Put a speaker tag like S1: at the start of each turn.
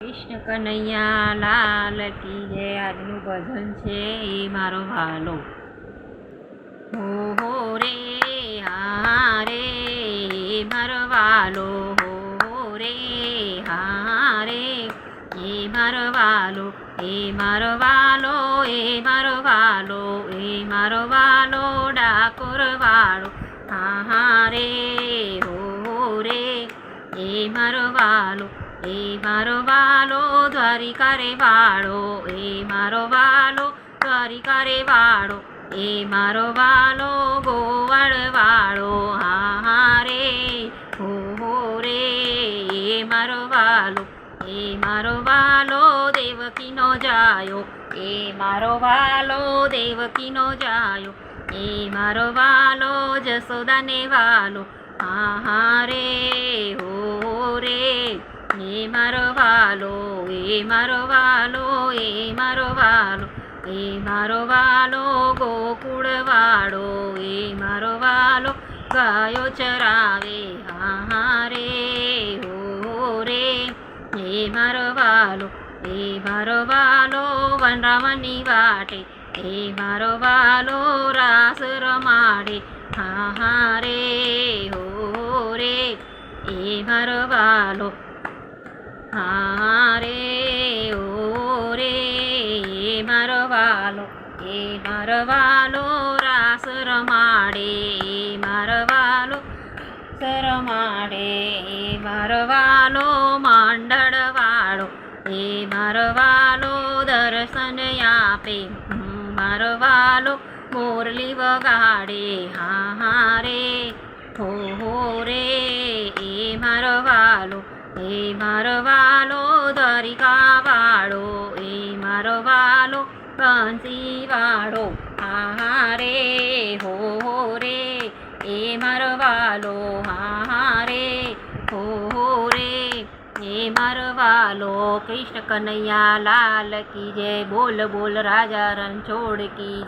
S1: કૃષ્ણ કનૈયા લાલ કી જય આજનું ભજન છે એ મારો વાલો. હો હો રે, હા રે, મારો વાલો. હો હો રે, હા રે, એ મારો વાલો. એ મારો વાલો, એ મારો વાલો. એ મારો વાલો, ડાકોર વાળો. હા હા રે હો રે, એ મારો વાલો. એ મારો વાલો દ્વારિકા રે વાળો, એ મારો વાલો દ્વારિકા રે વાળો, એ મારો વાલો ગોવાળ વાળો, હા હા રે, હો હો રે, એ મારો વાલો, એ મારો વાલો દેવકીનો જાયો, એ મારો વાલો દેવકીનો જાયો, એ મારો વાલો જસોદાને વાલો, હા હા રે મારો વાલો એ મારો વાલો એ મારો વાલો એ મારો વાલો ગોકુળ વાળો એ મારો વાલો ગાયો ચરાવે, હા રે, હો રે. એ મારો વાલો એ મારો વાલો વનરાવની વાટે, એ મારો વાલો રાસ રમાડે, હા હા રે, હો રે. એ મારો વાલો હા રે ઓ રે એ મારો વાલો, રાસ રમાડે મારો વાલો સરમાડે એ મારો વાલો માંડળ વાળો એ મારો દર્શન આપે મારો મોરલી વગાડે, હા હા, રે, હો એ મારો વાલો દ્વારિકા વાળો એ મારો વાલો બંસી વાળો હા રે હો રે, એ મારો વાલો હા રે હો રે. એ મારો વાલો કૃષ્ણ કનૈયા લાલ કી જય, બોલ બોલ, રાજા રણછોડ કી